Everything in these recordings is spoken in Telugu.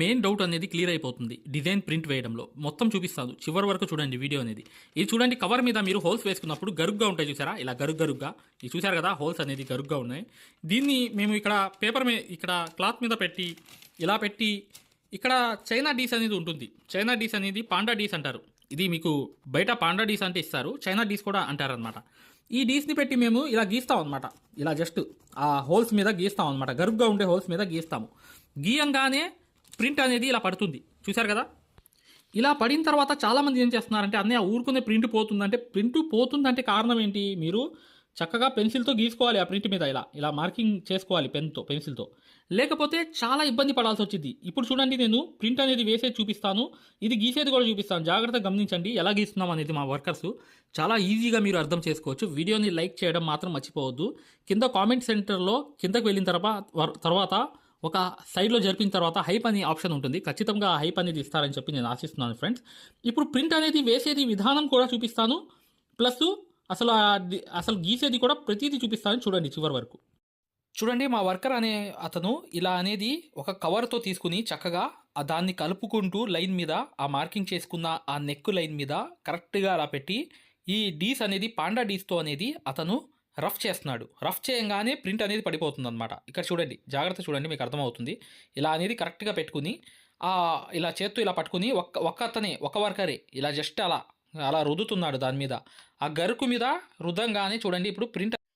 మెయిన్ డౌట్ అనేది క్లియర్ అయిపోతుంది. డిజైన్ ప్రింట్ వేయడంలో. మొత్తం చూపిస్తాను. చివరి వరకు చూడండి వీడియో అనేది. ఇది చూడండి కవర్ మీద మీరు హోల్స్ వేసుకున్నప్పుడు గరుగ్గా ఉంటాయి చూసారా? ఇలా గరుగ్ గరుగ్గా. ఇది చూసారు కదా హోల్స్ అనేది గరుగ్గా ఉన్నాయి. దీన్ని మేము ఇక్కడ పేపర్ మీద ఇక్కడ క్లాత్ మీద పెట్టి ఇలా పెట్టి ఇక్కడ చైనా డీస్ అనేది ఉంటుంది. చైనా డీస్ అనేది పాండా డీస్ అంటారు. ఇది మీకు బయట పాండా డీస్ అంటే ఇస్తారు. చైనా డీస్ కూడా అంటారనమాట ఈ డీస్ని పెట్టి మేము ఇలా గీస్తాం అనమాట ఇలా జస్ట్ ఆ హోల్స్ మీద గీస్తాం అనమాట గరుగ్గా ఉండే హోల్స్ మీద గీస్తాము. గీయంగానే ప్రింట్ అనేది ఇలా పడుతుంది. చూశారు కదా? ఇలా పడిన తర్వాత చాలామంది ఏం చేస్తున్నారంటే అన్నయ్య ఊరుకునే ప్రింట్ పోతుందంటే ప్రింట్ పోతుందంటే కారణం ఏంటి? మీరు చక్కగా పెన్సిల్తో గీసుకోవాలి ఆ ప్రింట్ మీద ఇలా. ఇలా మార్కింగ్ చేసుకోవాలి పెన్తో పెన్సిల్తో. లేకపోతే చాలా ఇబ్బంది పడాల్సి వచ్చింది. ఇప్పుడు చూడండి నేను ప్రింట్ అనేది వేసేది చూపిస్తాను. ఇది గీసేది కూడా చూపిస్తాను. జాగ్రత్తగా గమనించండి. ఎలా గీస్తున్నాం అనేది మా వర్కర్స్ చాలా ఈజీగా మీరు అర్థం చేసుకోవచ్చు. వీడియోని లైక్ చేయడం మాత్రం మర్చిపోవద్దు. కింద కామెంట్ సెంటర్లో కిందకు వెళ్ళిన తర్వాత తర్వాత ఒక సైడ్లో జరిపిన తర్వాత హైప్ అనే ఆప్షన్ ఉంటుంది. ఖచ్చితంగా ఆ హైప్ అనేది ఇస్తారని చెప్పి నేను ఆశిస్తున్నాను ఫ్రెండ్స్. ఇప్పుడు ప్రింట్ అనేది వేసేది విధానం కూడా చూపిస్తాను. ప్లస్ అసలు అసలు గీసేది కూడా ప్రతిదీ చూపిస్తాను చూడండి చివరి వరకు. చూడండి మా వర్కర్ అనే అతను ఇలా అనేది ఒక కవర్తో తీసుకుని చక్కగా దాన్ని కలుపుకుంటూ లైన్ మీద ఆ మార్కింగ్ చేసుకున్న ఆ నెక్ లైన్ మీద కరెక్ట్గా అలా పెట్టి ఈ డీస్ అనేది పాండా డీస్తో అనేది అతను రఫ్ చేస్తున్నాడు. రఫ్ చేయంగానే ప్రింట్ అనేది పడిపోతుంది అనమాట ఇక్కడ చూడండి జాగ్రత్త చూడండి మీకు అర్థమవుతుంది. ఇలా అనేది కరెక్ట్గా పెట్టుకుని ఇలా చేత్తో ఇలా పట్టుకుని ఒక్క ఒక్క అతనే ఒక వర్కరే ఇలా జస్ట్ అలా అలా రుద్దుతున్నాడు దాని మీద. ఆ గరుకు మీద రుద్దంగానే చూడండి ఇప్పుడు ప్రింట్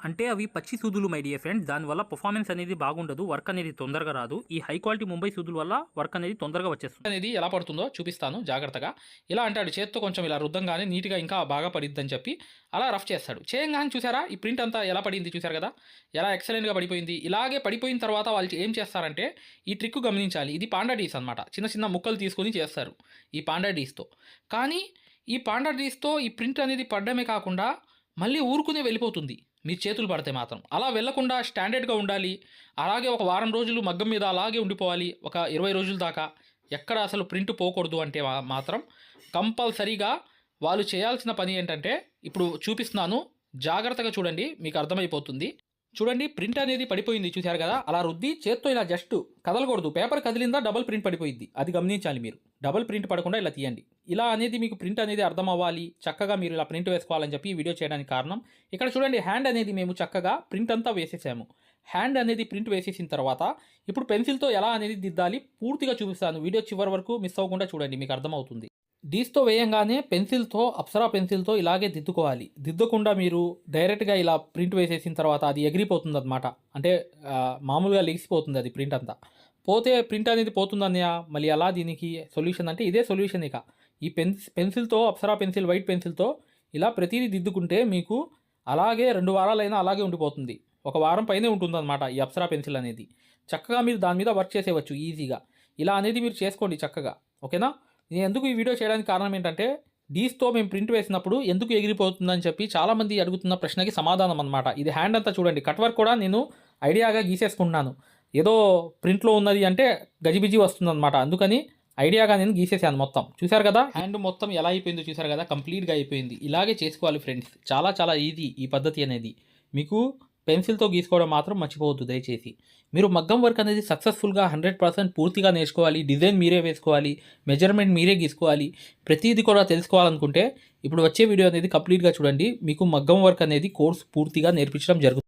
అంటే అవి పచ్చి సూదులు మై డియర్ ఫ్రెండ్ దానివల్ల పర్ఫార్మెన్స్ అనేది బాగుండదు వర్క్ అనేది తొందరగా రాదు. ఈ హై క్వాలిటీ ముంబై సూదుల వల్ల వర్క్ అనేది తొందరగా వచ్చేస్తుంది. అనేది ఎలా పడుతుందో చూపిస్తాను జాగ్రత్తగా. ఇలా అంటాడు చేత్తో కొంచెం ఇలా రుద్దంగానే నీట్గా ఇంకా బాగా పడిద్దని చెప్పి అలా రఫ్ చేస్తాడు. చేయంగానే చూసారా ఈ ప్రింట్ అంతా ఎలా పడింది చూసారు కదా? ఎలా ఎక్సలెంట్గా పడిపోయింది. ఇలాగే పడిపోయిన తర్వాత వాళ్ళు ఏం చేస్తారంటే ఈ ట్రిక్ గమనించాలి. ఇది పాండా డీస్ అనమాట చిన్న చిన్న ముక్కలు తీసుకొని చేస్తారు ఈ పాండా డీస్తో కానీ ఈ పాండా డీస్తో ఈ ప్రింట్ అనేది పడడమే కాకుండా మళ్ళీ ఊరుకునే వెళ్ళిపోతుంది. మీ చేతులు పడితే మాత్రం. అలా వెళ్ళకుండా స్టాండర్డ్గా ఉండాలి. అలాగే ఒక వారం రోజులు మగ్గం మీద అలాగే ఉండిపోవాలి. ఒక ఇరవై రోజుల దాకా ఎక్కడ అసలు ప్రింట్ పోకూడదు అంటే మాత్రం కంపల్సరీగా వాళ్ళు చేయాల్సిన పని ఏంటంటే ఇప్పుడు చూపిస్తున్నాను. జాగ్రత్తగా చూడండి మీకు అర్థమైపోతుంది. చూడండి ప్రింట్ అనేది పడిపోయింది. చూశారు కదా? అలా రుద్ది చేత్తో ఇలా జస్ట్ కదలకూడదు. పేపర్ కదిలిందా డబుల్ ప్రింట్ పడిపోయింది అది గమనించాలి మీరు. డబుల్ ప్రింట్ పడకుండా ఇలా తీయండి. ఇలా అనేది మీకు ప్రింట్ అనేది అర్థం అవ్వాలి చక్కగా మీరు ఇలా ప్రింట్ వేసుకోవాలని చెప్పి ఈ వీడియో చేయడానికి కారణం. ఇక్కడ చూడండి హ్యాండ్ అనేది మేము చక్కగా ప్రింట్ అంతా వేసేసాము. హ్యాండ్ అనేది ప్రింట్ వేసేసిన తర్వాత ఇప్పుడు పెన్సిల్తో ఎలా అనేది దిద్దాలి పూర్తిగా చూపిస్తాను. వీడియో చివరి వరకు మిస్ అవ్వకుండా చూడండి మీకు అర్థమవుతుంది. డీస్తో వేయంగానే పెన్సిల్తో అప్సరా పెన్సిల్తో ఇలాగే దిద్దుకోవాలి. దిద్దకుండా మీరు డైరెక్ట్గా ఇలా ప్రింట్ వేసేసిన తర్వాత అది ఎగిరిపోతుంది అనమాట అంటే మామూలుగా లెగిసిపోతుంది అది ప్రింట్ అంతా. పోతే ప్రింట్ అనేది పోతుందన్నయా మళ్ళీ అలా దీనికి సొల్యూషన్ అంటే ఇదే సొల్యూషన్ ఇక. ఈ పెన్ పెన్సిల్తో అప్సరా పెన్సిల్ వైట్ పెన్సిల్తో ఇలా ప్రతిదీ దిద్దుకుంటే మీకు అలాగే రెండు వారాలైనా అలాగే ఉండిపోతుంది. ఒక వారం పైనే ఉంటుందన్నమాట ఈ అప్సరా పెన్సిల్ అనేది. చక్కగా మీరు దాని మీద వర్క్ చేసేవచ్చు ఈజీగా. ఇలా అనేది మీరు చేసుకోండి చక్కగా. ఓకేనా? నేను ఎందుకు ఈ వీడియో చేయడానికి కారణం ఏంటంటే డీస్తో మేము ప్రింట్ వేసినప్పుడు ఎందుకు ఎగిరిపోతుందని చెప్పి చాలామంది అడుగుతున్న ప్రశ్నకి సమాధానం అనమాట ఇది హ్యాండ్ అంతా చూడండి. కట్ వర్క్ కూడా నేను ఐడియాగా గీసేసుకుంటున్నాను. ఏదో ప్రింట్లో ఉన్నది అంటే గజిబిజి వస్తుందన్నమాట. అందుకని ఐడియాగా నేను గీసేసాను మొత్తం. చూశారు కదా? హ్యాండ్ మొత్తం ఎలా అయిపోయిందో చూశారు కదా? కంప్లీట్గా అయిపోయింది. ఇలాగే చేసుకోవాలి ఫ్రెండ్స్. చాలా చాలా ఈజీ ఈ పద్ధతి అనేది. మీకు పెన్సిల్తో గీసుకోవడం మాత్రం మర్చిపోవద్దు దయచేసి. మీరు మగ్గం వర్క్ అనేది సక్సెస్ఫుల్గా హండ్రెడ్ పర్సెంట్ పూర్తిగా నేర్చుకోవాలి. డిజైన్ మీరే వేసుకోవాలి. మెజర్మెంట్ మీరే గీసుకోవాలి. ప్రతిదీ కూడా తెలుసుకోవాలనుకుంటే ఇప్పుడు వచ్చే వీడియో అనేది కంప్లీట్గా చూడండి. మీకు మగ్గం వర్క్ అనేది కోర్స్ పూర్తిగా నేర్పించడం జరుగుతుంది